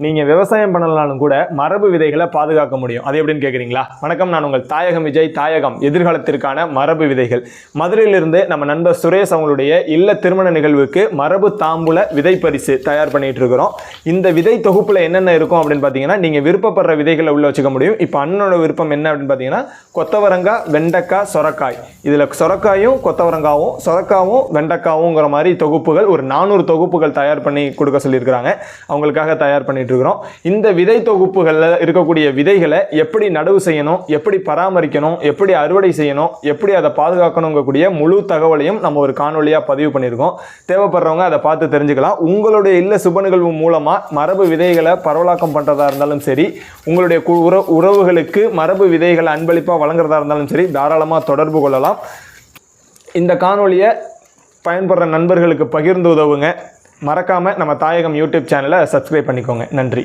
நீங்கள் விவசாயம் பண்ணலனாலும் கூட மரபு விதைகளை பாதுகாக்க முடியும். அது எப்படின்னு கேட்குறீங்களா வணக்கம் நான் உங்கள் தாயகம் விஜய். தாயகம் எதிர்காலத்திற்கான மரபு விதைகள். மதுரையிலிருந்து நம்ம நண்பர் சுரேஷ் அவங்களுடைய இல்ல திருமண நிகழ்வுக்கு மரபு தாம்பூல விதை பரிசு தயார் பண்ணிட்டு இருக்கிறோம். இந்த விதை தொகுப்பில் என்னென்ன இருக்கும் அப்படின்னு பார்த்தீங்கன்னா நீங்கள் விருப்பப்படுற விதைகளை உள்ள வச்சுக்க முடியும். இப்போ அண்ணனோட விருப்பம் என்ன அப்படின்னு பார்த்தீங்கன்னா கொத்தவரங்காய் வெண்டைக்காய் சொரக்காய். இதில் சொரக்காயும் கொத்தவரங்காவும் சொரக்காவும் வெண்டைக்காவுங்கிற மாதிரி தொகுப்புகள் ஒரு நானூறு தொகுப்புகள் தயார் பண்ணி கொடுக்க சொல்லியிருக்கிறாங்க. அவங்களுக்காக தயார் பண்ணி பண்ணிட்டு இருக்கிறோம் இந்த விதை தொகுப்புகளில் இருக்கக்கூடிய விதைகளை எப்படி நடவு செய்யணும் எப்படி பராமரிக்கணும் எப்படி அறுவடை செய்யணும் எப்படி அதை பாதுகாக்கணுங்கக்கூடிய முழு தகவலையும் நம்ம ஒரு காணொலியாக பதிவு பண்ணியிருக்கோம். தேவைப்படுறவங்க அதை பார்த்து தெரிஞ்சுக்கலாம். உங்களுடைய இல்ல சுப நிகழ்வு மூலமாக மரபு விதைகளை பரவலாக்கம் பண்ணுறதா இருந்தாலும் சரி உங்களுடைய கு- உறவுகளுக்கு மரபு விதைகளை அன்பளிப்பாக வழங்குறதா இருந்தாலும் சரி தாராளமாக தொடர்பு கொள்ளலாம். இந்த காணொலியை பயன்படுற நண்பர்களுக்கு பகிர்ந்து உதவுங்க. மறக்காமல் நம்ம தாயகம் யூடியூப் சேனலை சப்ஸ்கிரைப் பண்ணிக்கோங்க. நன்றி.